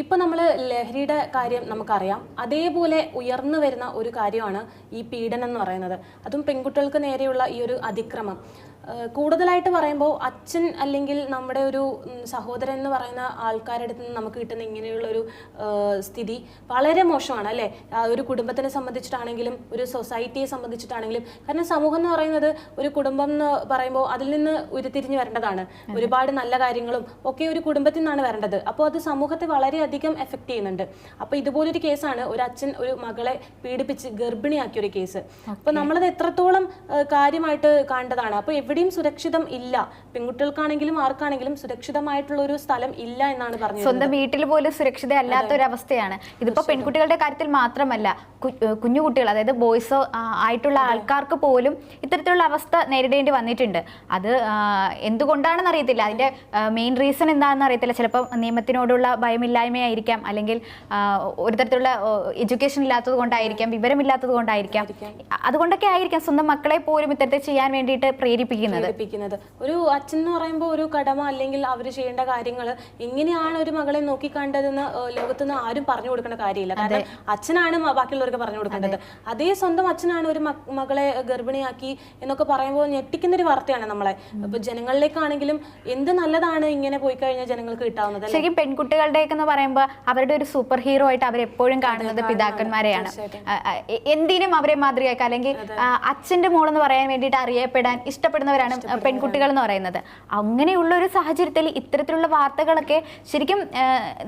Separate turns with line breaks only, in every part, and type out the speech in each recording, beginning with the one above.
ഇപ്പൊ നമ്മൾ ലഹരിയുടെ കാര്യം നമുക്കറിയാം. അതേപോലെ ഉയർന്നു വരുന്ന ഒരു കാര്യമാണ് ഈ പീഡനം എന്ന് പറയുന്നത്. അതും പെൺകുട്ടികൾക്ക് നേരെയുള്ള ഈ ഒരു അതിക്രമം. കൂടുതലായിട്ട് പറയുമ്പോൾ അച്ഛൻ അല്ലെങ്കിൽ നമ്മുടെ ഒരു സഹോദരൻ എന്ന് പറയുന്ന ആൾക്കാരുടെ അടുത്ത് നിന്ന് നമുക്ക് കിട്ടുന്ന ഇങ്ങനെയുള്ള ഒരു സ്ഥിതി വളരെ മോശമാണ് അല്ലേ? ഒരു കുടുംബത്തിനെ സംബന്ധിച്ചിട്ടാണെങ്കിലും ഒരു സൊസൈറ്റിയെ സംബന്ധിച്ചിട്ടാണെങ്കിലും കാരണം സമൂഹം എന്ന് പറയുന്നത് ഒരു കുടുംബം എന്ന് പറയുമ്പോൾ അതിൽ നിന്ന് ഉരുത്തിരിഞ്ഞ് വരേണ്ടതാണ്. ഒരുപാട് നല്ല കാര്യങ്ങളും ഒക്കെ ഒരു കുടുംബത്തിൽ നിന്നാണ് വരേണ്ടത്. അപ്പോൾ അത് സമൂഹത്തെ വളരെയധികം എഫക്റ്റ് ചെയ്യുന്നുണ്ട്. അപ്പോൾ ഇതുപോലൊരു കേസാണ് ഒരു അച്ഛൻ ഒരു മകളെ പീഡിപ്പിച്ച് ഗർഭിണിയാക്കിയ ഒരു കേസ്. അപ്പോൾ നമ്മളത് എത്രത്തോളം കാര്യമായിട്ട് കാണേണ്ടതാണ്? അപ്പോൾ എവിടെയും സുരക്ഷിതം ഇല്ല. പെൺകുട്ടികൾക്കാണെങ്കിലും ആർക്കാണെങ്കിലും സുരക്ഷിതമായിട്ടുള്ള ഒരു സ്ഥലം ഇല്ല എന്നാണ് പറഞ്ഞത്
സ്വന്തം വീട്ടിൽ പോലും സുരക്ഷിത അല്ലാത്ത ഒരു അവസ്ഥയാണ് ഇതിപ്പോ പെൺകുട്ടികളുടെ കാര്യത്തിൽ മാത്രമല്ല കുഞ്ഞുകുട്ടികൾ കുഞ്ഞു കുട്ടികൾ അതായത് ബോയ്സ് ആയിട്ടുള്ള ആൾക്കാർക്ക് പോലും ഇത്തരത്തിലുള്ള അവസ്ഥ നേരിടേണ്ടി വന്നിട്ടുണ്ട്. അത് എന്തുകൊണ്ടാണെന്ന് അറിയത്തില്ല. അതിന്റെ മെയിൻ റീസൺ എന്താണെന്ന് അറിയത്തില്ല. ചിലപ്പോൾ നിയമത്തിനോടുള്ള ഭയമില്ലായ്മയായിരിക്കാം. അല്ലെങ്കിൽ ഒരു തരത്തിലുള്ള എഡ്യൂക്കേഷൻ ഇല്ലാത്തത് കൊണ്ടായിരിക്കാം വിവരമില്ലാത്തത് കൊണ്ടായിരിക്കാം. അതുകൊണ്ടൊക്കെ ആയിരിക്കാം സ്വന്തം മക്കളെ പോലും ഇത്തരത്തിൽ ചെയ്യാൻ വേണ്ടിയിട്ട് പ്രേരിപ്പിക്കുന്നത്
പ്രേരിപ്പിക്കുന്നത് ഒരു അച്ഛൻ എന്ന് പറയുമ്പോൾ ഒരു കടമ അല്ലെങ്കിൽ അവർ ചെയ്യേണ്ട കാര്യങ്ങൾ എങ്ങനെയാണ് ഒരു മകളെ നോക്കിക്കണ്ടതെന്ന് ലോകത്ത് ലോകത്തുനിന്ന് ആരും പറഞ്ഞു കൊടുക്കേണ്ട കാര്യമില്ല. കാരണം അച്ഛനാണ് ബാക്കിയുള്ളവർക്ക് പറഞ്ഞു കൊടുക്കേണ്ടത്. അതേ. സ്വന്തം അച്ഛനാണ് ഒരു മകളെ ഗർഭിണിയാക്കി എന്നൊക്കെ പറയുമ്പോൾ ഞെട്ടിക്കുന്ന ഒരു വാർത്തയാണ് നമ്മളെ. ഇപ്പൊ ജനങ്ങളിലേക്കാണെങ്കിലും എന്ത് നല്ലതാണ് ഇങ്ങനെ പോയി കഴിഞ്ഞാൽ ജനങ്ങൾക്ക് കിട്ടാവുന്നത്
ശരിക്കും പെൺകുട്ടികളുടെയൊക്കെ എന്ന് പറയുമ്പോൾ അവരുടെ ഒരു സൂപ്പർ ഹീറോ ആയിട്ട് അവരെപ്പോഴും കാണുന്നത് പിതാക്കന്മാരെയാണ്. എന്തിനും അവരെ മാതൃകയാക്കുക. അല്ലെങ്കിൽ അച്ഛന്റെ മോളെന്ന് പറയാൻ വേണ്ടിയിട്ട് അറിയപ്പെടാൻ ഇഷ്ടപ്പെടുന്നവരാണ് പെൺകുട്ടികൾ എന്ന് പറയുന്നത്. അങ്ങനെയുള്ള ഒരു സാഹചര്യത്തിൽ ഇത്തരത്തിലുള്ള വാർത്തകളൊക്കെ ശരിക്കും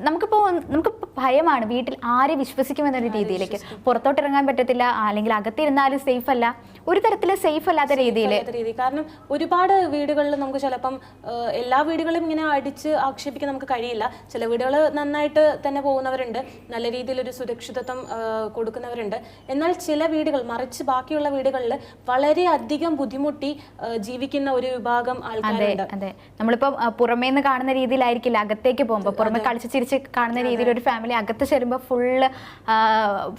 നമുക്കിപ്പോൾ നമുക്കിപ്പോ നമുക്ക് ഭയമാണ് വീട്ടിൽ ആരെ വിശ്വസിക്കുമെന്നൊരു രീതിയിലേക്ക്. പുറത്തോട്ട് ഇറങ്ങാൻ പറ്റത്തില്ല അല്ലെങ്കിൽ അകത്തിരുന്നാലും സേഫ് അല്ല ഒരു തരത്തിൽ സേഫ് അല്ലാത്ത രീതിയിൽ
കാരണം ഒരുപാട് വീടുകളിൽ നമുക്ക് ചിലപ്പം എല്ലാ വീടുകളും ഇങ്ങനെ അടിച്ച് ആക്ഷേപിക്കാൻ നമുക്ക് കഴിയില്ല. ചില വീടുകൾ നന്നായിട്ട് തന്നെ പോകുന്നവരുണ്ട്. നല്ല രീതിയിൽ ഒരു സുരക്ഷിതത്വം കൊടുക്കുന്നവരുണ്ട്. എന്നാൽ ചില വീടുകൾ മറിച്ച് ബാക്കിയുള്ള വീടുകളിൽ വളരെ അധികം ബുദ്ധിമുട്ടി ജീവിക്കുന്ന ഒരു വിഭാഗം ആൾക്കാരുണ്ട്.
അതെ നമ്മളിപ്പോ പുറമേ നിന്ന് കാണുന്ന രീതിയിലായിരിക്കില്ല. അകത്തേക്ക് പോകുമ്പോൾ പുറമെ കളിച്ച് ചിരിച്ച് കാണുന്ന രീതിയിൽ ഒരു ഫാമിലി അകത്ത് ചേരുമ്പോൾ ഫുള്ള്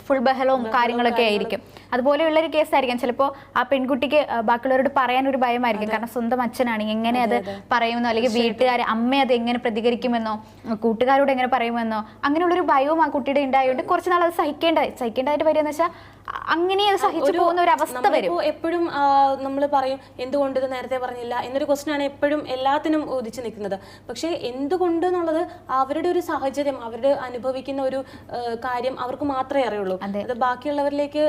ഫുൾ ബഹളവും കാര്യങ്ങളൊക്കെ ആയിരിക്കും. അതുപോലെയുള്ള ഒരു കേസായിരിക്കും ചിലപ്പോൾ ആ പെൺകുട്ടിക്ക് ബാക്കിയുള്ളവരോട് പറയാൻ ഒരു ഭയമായിരിക്കും കാരണം സ്വന്തം അച്ഛനാണ്. എങ്ങനെ അത് പറയുമെന്നോ അല്ലെങ്കിൽ വീട്ടുകാർ അമ്മ അത് എങ്ങനെ പ്രതികരിക്കുമെന്നോ കൂട്ടുകാരോട് എങ്ങനെ പറയുമെന്നോ അങ്ങനെയുള്ളൊരു ഭയവും ആ കുട്ടിയുടെ ഉണ്ടായതുകൊണ്ട് കുറച്ച് നാൾ അത് സഹിക്കേണ്ട സഹിക്കേണ്ടതായിട്ട് വരിക എന്ന് വെച്ചാൽ അങ്ങനെ അത് സഹിച്ചു പോകുന്ന ഒരു അവസ്ഥ വരും.
എപ്പോഴും നമ്മൾ പറയും എന്തുകൊണ്ട് ഇത് നേരത്തെ പറഞ്ഞില്ല എന്നൊരു ക്വസ്റ്റൻ ആണ് എപ്പോഴും എല്ലാത്തിനും ഉദിച്ചു നിൽക്കുന്നത്. പക്ഷേ എന്തുകൊണ്ട് എന്നുള്ളത് അവരുടെ ഒരു സാഹചര്യം അവരുടെ അനുഭവിക്കുന്ന ഒരു കാര്യം അവർക്ക് മാത്രമേ അറിയുള്ളൂ. അത്. ബാക്കിയുള്ളവരിലേക്ക്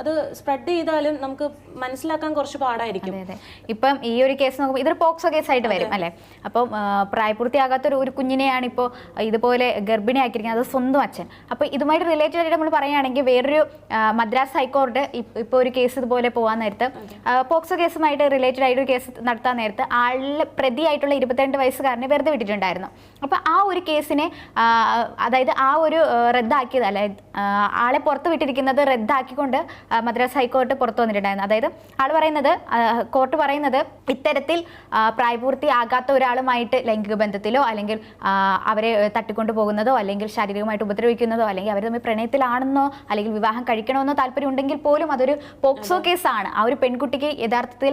അത് സ്പ്രെഡ് ചെയ്താലും നമുക്ക് മനസ്സിലാക്കാൻ കുറച്ച് പാടായിരിക്കും.
ഇപ്പം ഈ ഒരു കേസ് നോക്കുമ്പോൾ ഇതൊരു പോക്സോ കേസായിട്ട് വരും അല്ലേ? അപ്പം പ്രായപൂർത്തിയാകാത്ത ഒരു ഒരു കുഞ്ഞിനെയാണ് ഇപ്പോൾ ഇതുപോലെ ഗർഭിണിയാക്കിയിരിക്കുന്നത് അത് സ്വന്തം അച്ഛൻ. അപ്പോൾ ഇതുമായിട്ട് റിലേറ്റഡ് ആയിട്ട് നമ്മൾ പറയുകയാണെങ്കിൽ വേറൊരു മദ്രാസ് ഹൈക്കോടതി ഇപ്പോൾ ഒരു കേസ് ഇതുപോലെ പോകാൻ നേരത്ത് പോക്സോ കേസുമായിട്ട് റിലേറ്റഡ് ആയിട്ട് ഒരു കേസ് നടത്താൻ നേരത്ത് ആളിൽ പ്രതിയായിട്ടുള്ള ഇരുപത്തിരണ്ട് വയസ്സുകാരനെ വെറുതെ വിട്ടിട്ടുണ്ടായിരുന്നു. അപ്പോൾ ആ ഒരു കേസിനെ അതായത് ആ ഒരു റദ്ദാക്കിയത് അല്ലെ ആ, ആളെ പുറത്ത് വിട്ടിരിക്കുന്നത് റദ്ദാക്കിക്കൊണ്ട് മദ്രാസ് ഹൈക്കോടതി പുറത്തു വന്നിട്ടുണ്ടായിരുന്നു. അതായത് ആൾ പറയുന്നത് കോർട്ട് പറയുന്നത് ഇത്തരത്തിൽ പ്രായപൂർത്തി ആകാത്ത ഒരാളുമായിട്ട് ലൈംഗിക ബന്ധത്തിലോ അല്ലെങ്കിൽ അവരെ തട്ടിക്കൊണ്ടു പോകുന്നതോ അല്ലെങ്കിൽ ശാരീരികമായിട്ട് ഉപദ്രവിക്കുന്നതോ അല്ലെങ്കിൽ അവർ തമ്മിൽ പ്രണയത്തിലാണെന്നോ അല്ലെങ്കിൽ വിവാഹം കഴിക്കണമെന്നോ താല്പര്യം ഉണ്ടെങ്കിൽ പോലും അതൊരു പോക്സോ കേസാണ്. ആ ഒരു പെൺകുട്ടിക്ക് യഥാർത്ഥത്തിൽ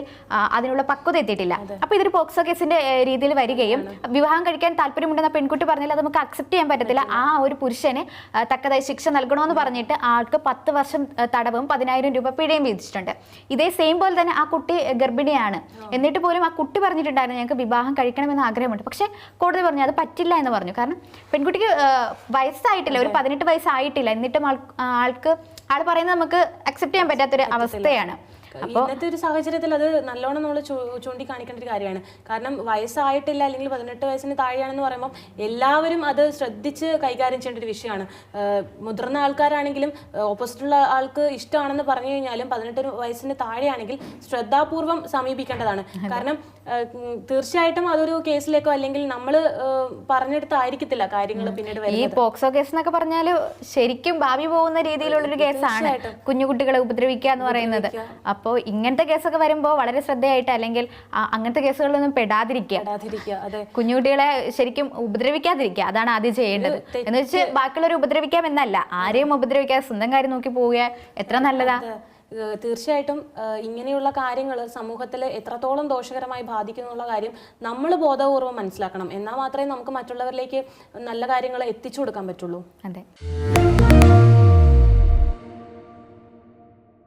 അതിനുള്ള പക്വത എത്തിയിട്ടില്ല. അപ്പൊ ഇതൊരു പോക്സോ കേസിന്റെ രീതിയിൽ വരികയും വിവാഹം കഴിക്കാൻ താല്പര്യമുണ്ടെന്ന പെൺകുട്ടി പറഞ്ഞാൽ അത് നമുക്ക് അക്സെപ്റ്റ് ചെയ്യാൻ പറ്റത്തില്ല. ആ ഒരു പുരുഷന് തക്കതായി ശിക്ഷ നൽകണമെന്ന് പറഞ്ഞിട്ട് ആൾക്ക് പത്ത് വർഷം തടവും പതിനായിരം രൂപ പിഴയും വിധിച്ചിട്ടുണ്ട്. ഇതേ സെയിം പോലെ തന്നെ ആ കുട്ടി ഗർഭിണിയാണ്. എന്നിട്ട് പോലും ആ കുട്ടി പറഞ്ഞിട്ടുണ്ടായിരുന്നു ഞങ്ങൾക്ക് വിവാഹം കഴിക്കണമെന്ന് ആഗ്രഹമുണ്ട്. പക്ഷേ കോടതി പറഞ്ഞു അത് പറ്റില്ല എന്ന് പറഞ്ഞു. കാരണം പെൺകുട്ടിക്ക് വയസ്സായിട്ടില്ല. ഒരു പതിനെട്ട് വയസ്സായിട്ടില്ല. എന്നിട്ടും ആൾ ആൾക്ക് ആൾ പറയുന്നത് നമുക്ക് അക്സെപ്റ്റ് ചെയ്യാൻ പറ്റാത്തൊരു അവസ്ഥയാണ്.
ഇന്നത്തെ ഒരു സാഹചര്യത്തിൽ അത് നല്ലോണം നമ്മൾ ചൂണ്ടിക്കാണിക്കേണ്ട ഒരു കാര്യമാണ്. കാരണം വയസ്സായിട്ടില്ല അല്ലെങ്കിൽ പതിനെട്ട് വയസ്സിന് താഴെയാണെന്ന് പറയുമ്പോൾ എല്ലാവരും അത് ശ്രദ്ധിച്ച് കൈകാര്യം ചെയ്യേണ്ട ഒരു വിഷയമാണ്. മുതിർന്ന ആൾക്കാരാണെങ്കിലും ഓപ്പോസിറ്റുള്ള ആൾക്ക് ഇഷ്ടമാണെന്ന് പറഞ്ഞു കഴിഞ്ഞാലും പതിനെട്ട് വയസ്സിന് താഴെയാണെങ്കിൽ ശ്രദ്ധാപൂർവം സമീപിക്കേണ്ടതാണ്. കാരണം തീർച്ചയായിട്ടും അതൊരു കേസിലേക്കോ അല്ലെങ്കിൽ നമ്മൾ പറഞ്ഞെടുത്തായിരിക്കത്തില്ല കാര്യങ്ങൾ പിന്നീട്
ഈ പോക്സോ കേസ് എന്നൊക്കെ പറഞ്ഞാൽ ശരിക്കും ഭാവി പോകുന്ന രീതിയിലുള്ളൊരു കേസാണ് കുഞ്ഞുകുട്ടികളെ ഉപദ്രവിക്കുക എന്ന് പറയുന്നത്. അപ്പോ ഇങ്ങനത്തെ കേസൊക്കെ വരുമ്പോൾ വളരെ ശ്രദ്ധയായിട്ട് അല്ലെങ്കിൽ അങ്ങനത്തെ കേസുകളിലൊന്നും പെടാതിരിക്കുക. കുഞ്ഞുകുട്ടികളെ ശരിക്കും ഉപദ്രവിക്കാതിരിക്കുക. അതാണ് ആദ്യം ചെയ്യേണ്ടത്. എന്ന് വെച്ച് ബാക്കിയുള്ളവരെ ഉപദ്രവിക്കാം എന്നല്ല. ആരെയും ഉപദ്രവിക്കാതെ സ്വന്തം കാര്യം നോക്കി പോവുക എത്ര നല്ലതാ.
തീർച്ചയായിട്ടും ഇങ്ങനെയുള്ള കാര്യങ്ങൾ സമൂഹത്തിൽ എത്രത്തോളം ദോഷകരമായി ബാധിക്കുന്നു എന്നുള്ള കാര്യം നമ്മൾ ബോധപൂർവം മനസ്സിലാക്കണം. എന്നാൽ മാത്രമേ നമുക്ക് മറ്റുള്ളവരിലേക്ക് നല്ല കാര്യങ്ങൾ എത്തിച്ചു കൊടുക്കാൻ പറ്റുള്ളൂ.
അതെ.